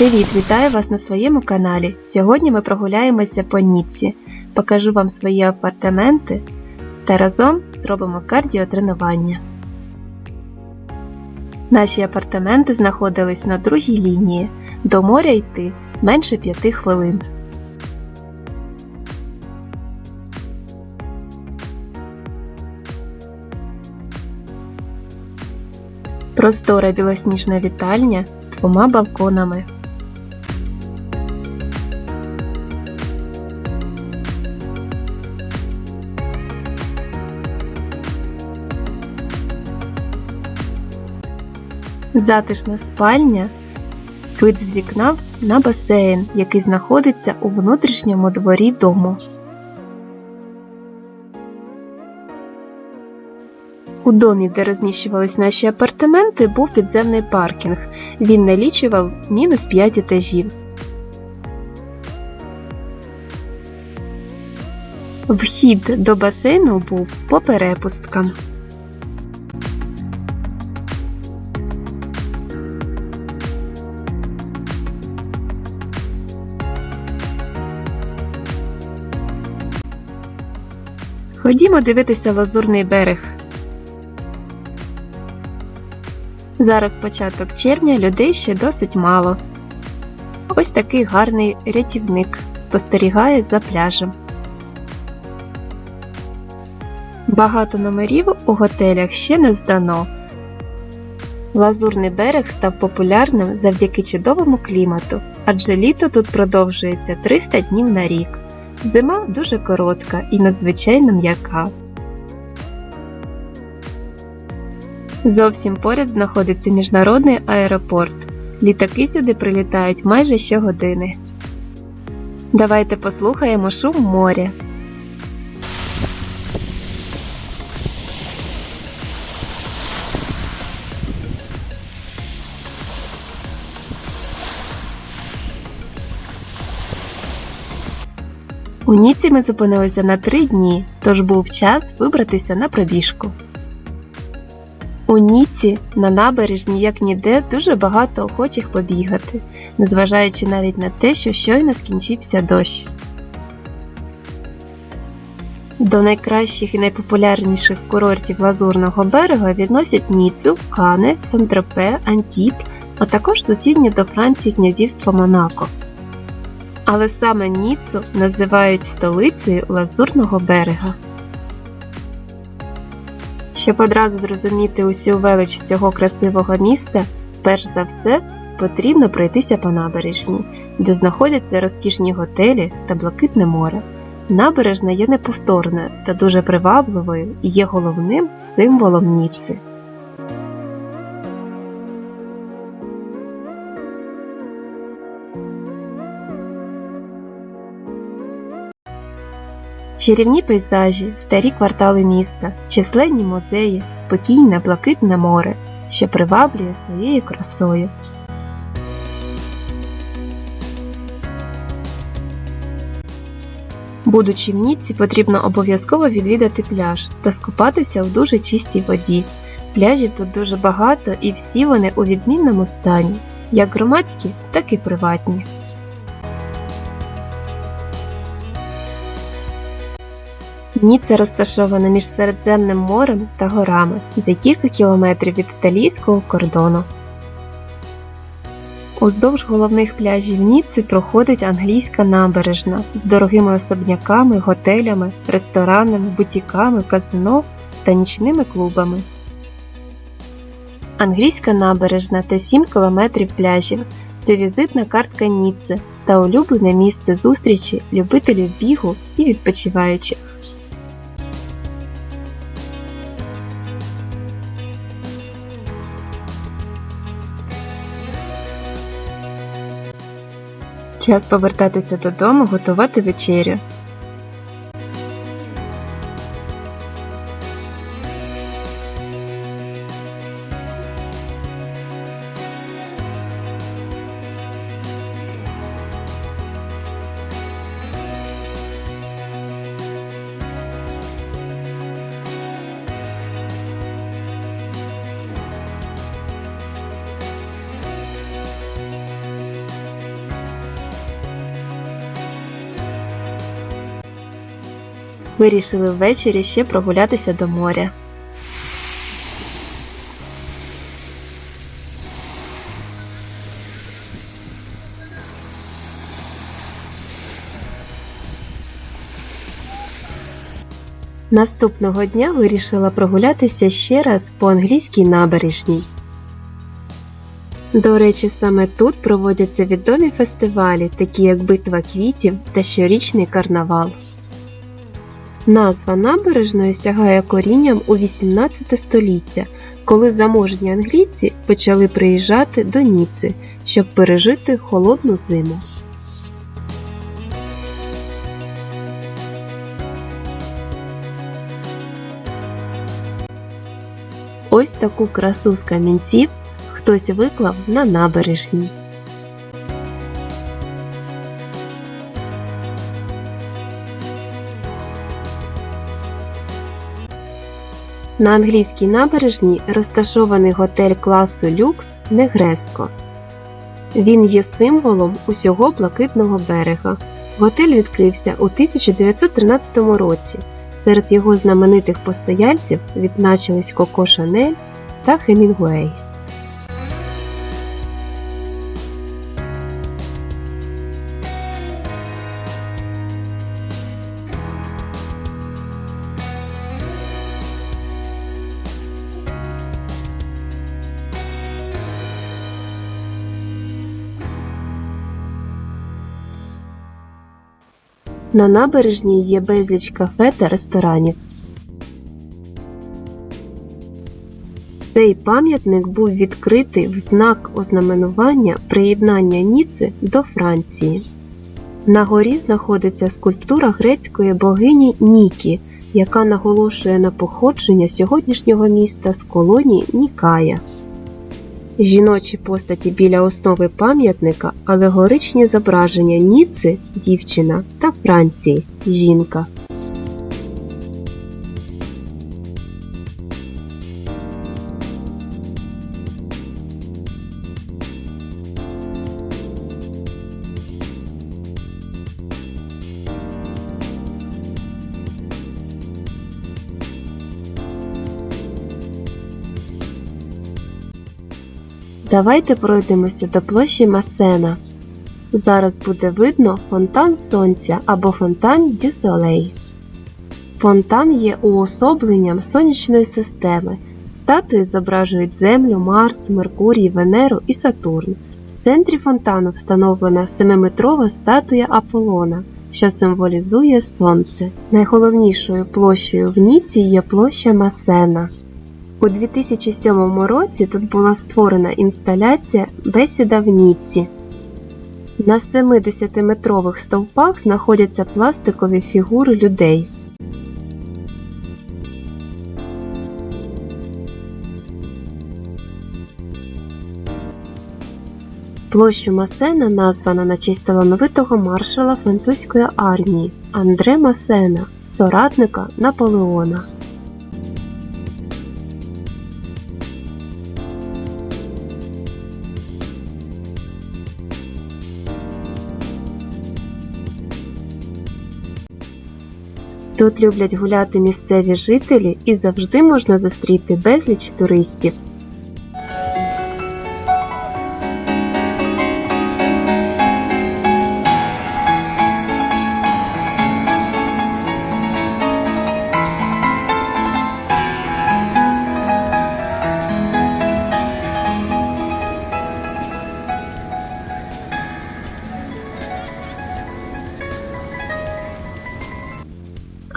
Привіт, вітаю вас на своєму каналі. Сьогодні ми прогуляємося по Ніці. Покажу вам свої апартаменти та разом зробимо кардіотренування. Наші апартаменти знаходились на другій лінії. До моря йти менше 5 хвилин. Простора білосніжна вітальня з двома балконами. Затишна спальня, вид з вікна на басейн, який знаходиться у внутрішньому дворі дому. У домі, де розміщувались наші апартаменти, був підземний паркінг. Він налічував мінус 5 етажів. Вхід до басейну був по перепусткам. Ходімо дивитися лазурний берег. Зараз початок червня, людей ще досить мало. Ось такий гарний рятівник спостерігає за пляжем. Багато номерів у готелях ще не здано. Лазурний берег став популярним завдяки чудовому клімату, адже літо тут продовжується 300 днів на рік. Зима дуже коротка і надзвичайно м'яка. Зовсім поряд знаходиться міжнародний аеропорт. Літаки сюди прилітають майже щогодини. Давайте послухаємо шум моря. У Ніці ми зупинилися на три дні, тож був час вибратися на пробіжку. У Ніці на набережні, як ніде, дуже багато охочих побігати, незважаючи навіть на те, що щойно скінчився дощ. До найкращих і найпопулярніших курортів Лазурного берега відносять Ніцу, Кане, Сан-Тропе, Антіп, а також сусіднє до Франції князівство Монако. Але саме Ніцу називають столицею Лазурного берега. Щоб одразу зрозуміти усю велич цього красивого міста, перш за все потрібно пройтися по набережній, де знаходяться розкішні готелі та блакитне море. Набережна є неповторною та дуже привабливою і є головним символом Ніцци. Чарівні пейзажі, старі квартали міста, численні музеї, спокійне блакитне море, що приваблює своєю красою. Будучи в Ніцці, потрібно обов'язково відвідати пляж та скупатися в дуже чистій воді. Пляжів тут дуже багато і всі вони у відмінному стані, як громадські, так і приватні. Ніцца розташована між Середземним морем та горами за кілька кілометрів від італійського кордону. Уздовж головних пляжів Ніцци проходить англійська набережна з дорогими особняками, готелями, ресторанами, бутіками, казино та нічними клубами. Англійська набережна та 7 кілометрів пляжів це візитна картка Ніцци та улюблене місце зустрічі любителів бігу і відпочиваючих. Час повертатися додому, готувати вечерю. Вирішили ввечері ще прогулятися до моря. Наступного дня вирішила прогулятися ще раз по англійській набережній. До речі, саме тут проводяться відомі фестивалі, такі як Битва квітів та щорічний карнавал. Назва набережної сягає корінням у 18 століття, коли заможні англійці почали приїжджати до Ніци, щоб пережити холодну зиму. Ось таку красу з камінців хтось виклав на набережній. На англійській набережній розташований готель класу люкс Негреско. Він є символом усього блакитного берега. Готель відкрився у 1913 році. Серед його знаменитих постояльців відзначились Коко Шанель та Хемінгуей. На набережній є безліч кафе та ресторанів. Цей пам'ятник був відкритий в знак ознаменування приєднання Ніци до Франції. На горі знаходиться скульптура грецької богині Нікі, яка наголошує на походження сьогоднішнього міста з колонії Нікая. Жіночі постаті біля основи пам'ятника алегоричні зображення Ніци дівчина та Франції жінка. Давайте пройдемося до площі Масена. Зараз буде видно фонтан сонця або фонтан Дю Солей. Фонтан є уособленням сонячної системи. Статуї зображують Землю, Марс, Меркурій, Венеру і Сатурн. В центрі фонтану встановлена 7-метрова статуя Аполлона, що символізує сонце. Найголовнішою площею в Ніці є площа Масена. У 2007 році тут була створена інсталяція Бесіда в Ніці. На 70-метрових стовпах знаходяться пластикові фігури людей. Площу Масена названа на честь талановитого маршала французької армії Андре Масена, соратника Наполеона. Тут люблять гуляти місцеві жителі і завжди можна зустріти безліч туристів.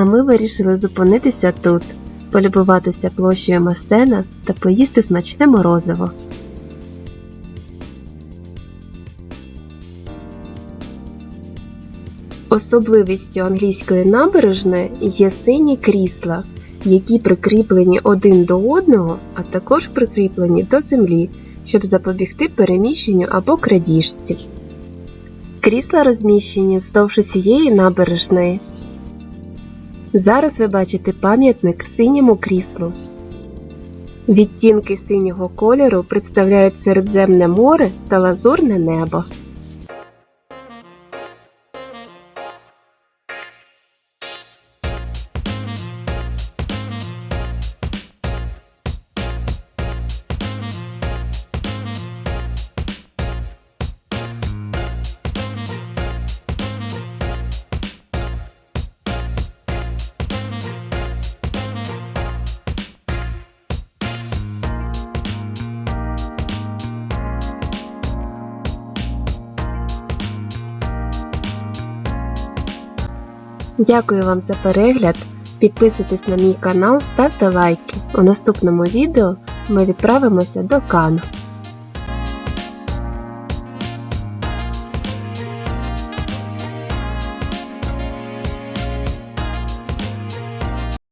А ми вирішили зупинитися тут, полюбуватися площею Масена та поїсти смачне морозиво. Особливістю англійської набережної є сині крісла, які прикріплені один до одного, а також прикріплені до землі, щоб запобігти переміщенню або крадіжці. Крісла розміщені вздовж усієї набережної. Зараз ви бачите пам'ятник синьому кріслу. Відтінки синього кольору представляють Середземне море та лазурне небо. Дякую вам за перегляд. Підписуйтесь на мій канал, ставте лайки. У наступному відео ми відправимося до Кану.